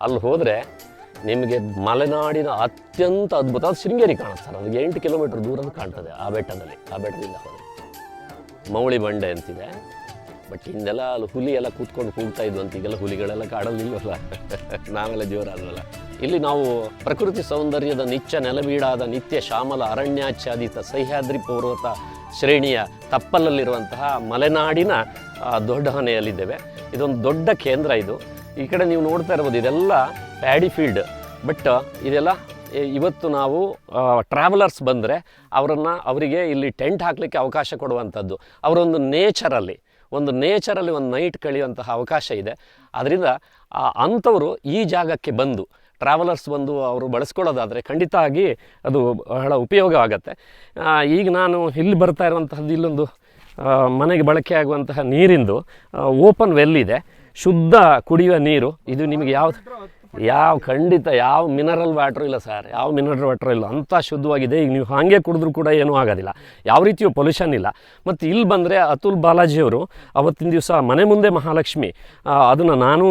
ಅಲ್ಲಿ ಹೋದರೆ ನಿಮಗೆ ಮಲೆನಾಡಿನ ಅತ್ಯಂತ ಅದ್ಭುತ ಅದು ಶೃಂಗೇರಿ ಕಾಣುತ್ತೆ ಸರ್. ಅದಕ್ಕೆ ಎಂಟು ಕಿಲೋಮೀಟರ್ ದೂರದ ಕಾಣ್ತದೆ ಆ ಬೆಟ್ಟದಲ್ಲಿ, ಆ ಬೆಟ್ಟದಿಂದ ಹೋದರೆ. ಮೌಳಿ ಬಂಡೆ ಅಂತಿದೆ. ಬಟ್ ಹಿಂದೆಲ್ಲ ಅಲ್ಲಿ ಹುಲಿ ಎಲ್ಲ ಕೂತ್ಕೊಂಡು ಕೂಗ್ತಾ ಇದ್ವು ಅಂತ ಈಗೆಲ್ಲ ಹುಲಿಗಳೆಲ್ಲ ಕಾಡಲ್ಲಿ ಇಲ್ವಲ್ಲ ನಾವೆಲ್ಲ ಜೋರಾದ್ವಲ್ಲ. ಇಲ್ಲಿ ನಾವು ಪ್ರಕೃತಿ ಸೌಂದರ್ಯದ ನಿತ್ಯ ನೆಲಬೀಡಾದ ನಿತ್ಯ ಶ್ಯಾಮಲ ಅರಣ್ಯಾಚ್ಛಾದಿತ ಸಹ್ಯಾದ್ರಿ ಪರ್ವತ ಶ್ರೇಣಿಯ ತಪ್ಪಲಲ್ಲಿರುವಂತಹ ಮಲೆನಾಡಿನ ದೊಡ್ಡ ಹನೆಯಲ್ಲಿದ್ದೇವೆ. ಇದೊಂದು ದೊಡ್ಡ ಕೇಂದ್ರ ಇದು. ಈ ಕಡೆ ನೀವು ನೋಡ್ತಾ ಇರ್ಬೋದು, ಇದೆಲ್ಲ ಪ್ಯಾಡಿ ಫೀಲ್ಡ್ ಬಟ್ ಇದೆಲ್ಲ ಇವತ್ತು ನಾವು ಟ್ರಾವೆಲರ್ಸ್ ಬಂದರೆ ಅವರನ್ನು ಅವರಿಗೆ ಇಲ್ಲಿ ಟೆಂಟ್ ಹಾಕಲಿಕ್ಕೆ ಅವಕಾಶ ಕೊಡುವಂಥದ್ದು. ಅವರೊಂದು ನೇಚರಲ್ಲಿ ಒಂದು ನೇಚರಲ್ಲಿ ಒಂದು ನೈಟ್ ಕಳೆಯುವಂತಹ ಅವಕಾಶ ಇದೆ. ಅದರಿಂದ ಅಂಥವರು ಈ ಜಾಗಕ್ಕೆ ಬಂದು ಟ್ರಾವೆಲರ್ಸ್ ಬಂದು ಅವರು ಬಳಸ್ಕೊಳ್ಳೋದಾದರೆ ಖಂಡಿತ ಆಗಿ ಅದು ಬಹಳ ಉಪಯೋಗ ಆಗುತ್ತೆ ಈಗ ನಾನು ಇಲ್ಲಿ ಬರ್ತಾ ಇರುವಂತಹದ್ದು, ಇಲ್ಲೊಂದು ಮನೆಗೆ ಬಳಕೆ ಆಗುವಂತಹ ನೀರಿಂದು ಓಪನ್ ವೆಲ್ ಇದೆ. ಶುದ್ಧ ಕುಡಿಯುವ ನೀರು. ಇದು ನಿಮಗೆ ಯಾವ ಯಾವ ಖಂಡಿತ ಯಾವ ಮಿನರಲ್ ವಾಟ್ರು ಇಲ್ಲ ಸರ್ ಯಾವ ಮಿನರಲ್ ವಾಟ್ರು ಇಲ್ಲ. ಅಂಥ ಶುದ್ಧವಾಗಿದೆ. ಈಗ ನೀವು ಹಾಗೆ ಕುಡಿದ್ರೂ ಕೂಡ ಏನೂ ಆಗೋದಿಲ್ಲ. ಯಾವ ರೀತಿಯೂ ಪೊಲ್ಯೂಷನ್ ಇಲ್ಲ. ಮತ್ತು ಇಲ್ಲಿ ಬಂದರೆ ಅತುಲ್ ಬಾಲಾಜಿಯವರು ಅವತ್ತಿನ ದಿವಸ ಮನೆ ಮುಂದೆ ಮಹಾಲಕ್ಷ್ಮಿ ಅದನ್ನು ನಾನು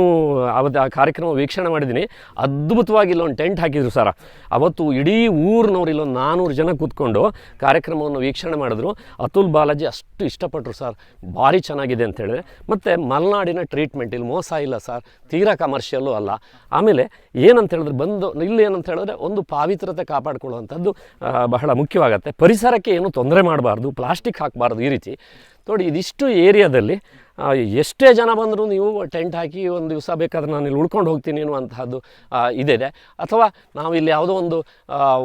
ಅವತ್ತು ಆ ಕಾರ್ಯಕ್ರಮ ವೀಕ್ಷಣೆ ಮಾಡಿದ್ದೀನಿ. ಅದ್ಭುತವಾಗಿ ಇಲ್ಲೊಂದು ಟೆಂಟ್ ಹಾಕಿದ್ರು ಸರ್ ಅವತ್ತು ಇಡೀ ಊರಿನವ್ರು ಇಲ್ಲೊಂದು ನಾನ್ನೂರು ಜನ ಕೂತ್ಕೊಂಡು ಕಾರ್ಯಕ್ರಮವನ್ನು ವೀಕ್ಷಣೆ ಮಾಡಿದ್ರು. ಅತುಲ್ ಬಾಲಾಜಿ ಅಷ್ಟು ಇಷ್ಟಪಟ್ಟರು ಸರ್ ಭಾರಿ ಚೆನ್ನಾಗಿದೆ ಅಂತ ಹೇಳಿದ್ರೆ. ಮತ್ತು ಮಲೆನಾಡಿನ ಟ್ರೀಟ್ಮೆಂಟ್ ಇಲ್ಲಿ ಮೋಸ ಇಲ್ಲ ಸರ್ ತೀರಾ ಕಮರ್ಷಿಯಲ್ಲೂ ಅಲ್ಲ. ಆಮೇಲೆ ಏನಂತ ಹೇಳಿದ್ರೆ ಬಂದು, ಇಲ್ಲಿ ಏನಂತ ಹೇಳಿದ್ರೆ ಒಂದು ಪಾವಿತ್ರತೆ ಕಾಪಾಡಿಕೊಳ್ಳುವಂಥದ್ದು ಬಹಳ ಮುಖ್ಯವಾಗುತ್ತೆ. ಪರಿಸರಕ್ಕೆ ಏನು ತೊಂದರೆ ಮಾಡಬಾರ್ದು, ಪ್ಲಾಸ್ಟಿಕ್ ಹಾಕಬಾರ್ದು ಈ ರೀತಿ. ನೋಡಿ, ಇದಿಷ್ಟು ಏರಿಯಾದಲ್ಲಿ ಎಷ್ಟೇ ಜನ ಬಂದರೂ ನೀವು ಟೆಂಟ್ ಹಾಕಿ ಒಂದು ದಿವಸ ಬೇಕಾದ್ರೆ ನಾನು ಇಲ್ಲಿ ಉಳ್ಕೊಂಡು ಹೋಗ್ತೀನಿ ಅನ್ನುವಂಥದ್ದು ಇದೆ ಅಥವಾ ನಾವು ಇಲ್ಲಿ ಯಾವುದೋ ಒಂದು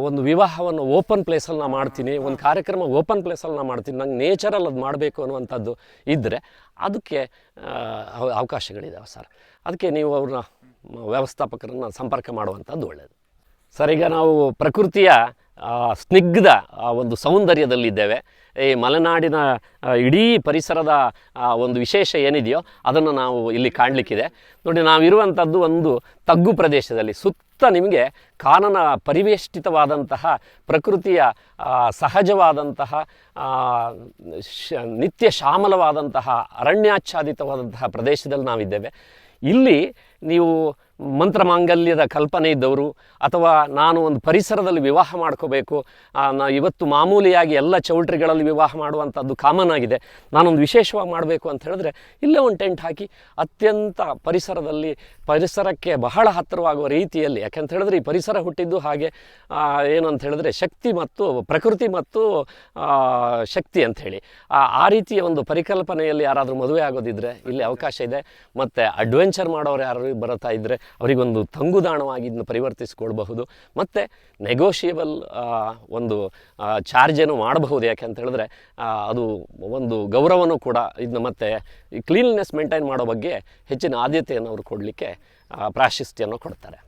ಒಂದು ವಿವಾಹವನ್ನು ಓಪನ್ ಪ್ಲೇಸಲ್ಲಿ ನಾನು ಮಾಡ್ತೀನಿ, ಒಂದು ಕಾರ್ಯಕ್ರಮ ಓಪನ್ ಪ್ಲೇಸಲ್ಲಿ ನಾನು ಮಾಡ್ತೀನಿ, ನಂಗೆ ನೇಚರಲ್ಲಿ ಅದು ಮಾಡಬೇಕು ಅನ್ನುವಂಥದ್ದು ಇದ್ದರೆ ಅದಕ್ಕೆ ಅವಕಾಶಗಳಿದ್ದಾವೆ ಸರ್. ಅದಕ್ಕೆ ನೀವು ಅವ್ರನ್ನ ವ್ಯವಸ್ಥಾಪಕರನ್ನು ಸಂಪರ್ಕ ಮಾಡುವಂಥದ್ದು ಒಳ್ಳೆಯದು ಸರ್, ಈಗ ನಾವು ಪ್ರಕೃತಿಯ ಸ್ನಿಗ್ಧ ಒಂದು ಸೌಂದರ್ಯದಲ್ಲಿದ್ದೇವೆ. ಈ ಮಲೆನಾಡಿನ ಇಡೀ ಪರಿಸರದ ಒಂದು ವಿಶೇಷ ಏನಿದೆಯೋ ಅದನ್ನು ನಾವು ಇಲ್ಲಿ ಕಾಣಲಿಕ್ಕಿದೆ. ನೋಡಿ ನಾವಿರುವಂಥದ್ದು ಒಂದು ತಗ್ಗು ಪ್ರದೇಶದಲ್ಲಿ ಸುತ್ತ ನಿಮಗೆ ಕಾನನ ಪರಿವೇಷ್ಟಿತವಾದಂತಹ ಪ್ರಕೃತಿಯ ಸಹಜವಾದಂತಹ ನಿತ್ಯ ಶ್ಯಾಮಲವಾದಂತಹ ಅರಣ್ಯಾಚ್ಛಾದಿತವಾದಂತಹ ಪ್ರದೇಶದಲ್ಲಿ ನಾವಿದ್ದೇವೆ. ಇಲ್ಲಿ ನೀವು ಮಂತ್ರಮಾಂಗಲ್ಯದ ಕಲ್ಪನೆ ಇದ್ದವರು, ಅಥವಾ ನಾನು ಒಂದು ಪರಿಸರದಲ್ಲಿ ವಿವಾಹ ಮಾಡ್ಕೋಬೇಕು ನಾ ಇವತ್ತು ಮಾಮೂಲಿಯಾಗಿ ಎಲ್ಲ ಚೌಲ್ಟ್ರಿಗಳಲ್ಲಿ ವಿವಾಹ ಮಾಡುವಂಥದ್ದು ಕಾಮನ್ ಆಗಿದೆ, ನಾನೊಂದು ವಿಶೇಷವಾಗಿ ಮಾಡಬೇಕು ಅಂತ ಹೇಳಿದ್ರೆ, ಇಲ್ಲೇ ಒಂದು ಟೆಂಟ್ ಹಾಕಿ ಅತ್ಯಂತ ಪರಿಸರದಲ್ಲಿ, ಪರಿಸರಕ್ಕೆ ಬಹಳ ಹತ್ತಿರವಾಗುವ ರೀತಿಯಲ್ಲಿ, ಯಾಕೆಂತ ಹೇಳಿದ್ರೆ ಈ ಪರಿಸರ ಹುಟ್ಟಿದ್ದು ಹಾಗೆ ಏನು ಅಂತ ಹೇಳಿದ್ರೆ ಶಕ್ತಿ ಮತ್ತು ಪ್ರಕೃತಿ ಮತ್ತು ಶಕ್ತಿ ಅಂತ ಹೇಳಿ. ಆ ರೀತಿಯ ಒಂದು ಪರಿಕಲ್ಪನೆಯಲ್ಲಿ ಯಾರಾದರೂ ಮದುವೆ ಆಗೋದಿದ್ರೆ ಇಲ್ಲಿ ಅವಕಾಶ ಇದೆ. ಮತ್ತು ಅಡ್ವೆಂಚರ್ ಮಾಡೋರು ಯಾರು ಬರುತ್ತಾ ಇದ್ದರೆ ಅವರಿಗೊಂದು ತಂಗುದಾಣವಾಗಿ ಇದನ್ನು ಪರಿವರ್ತಿಸಿಕೊಳ್ಬಹುದು. ಮತ್ತು ನೆಗೋಷಿಯಬಲ್ ಒಂದು ಚಾರ್ಜನ್ನು ಮಾಡಬಹುದು ಯಾಕೆ ಅಂತ ಹೇಳಿದ್ರೆ ಅದು ಒಂದು ಗೌರವನೂ ಕೂಡ ಇದನ್ನ ಮತ್ತು ಕ್ಲೀನ್ನೆಸ್ ಮೇಂಟೈನ್ ಮಾಡೋ ಬಗ್ಗೆ ಹೆಚ್ಚಿನ ಆದ್ಯತೆಯನ್ನು ಅವರು ಕೊಡಲಿಕ್ಕೆ ಪ್ರಾಶಸ್ತ್ಯವನ್ನು ಕೊಡ್ತಾರೆ.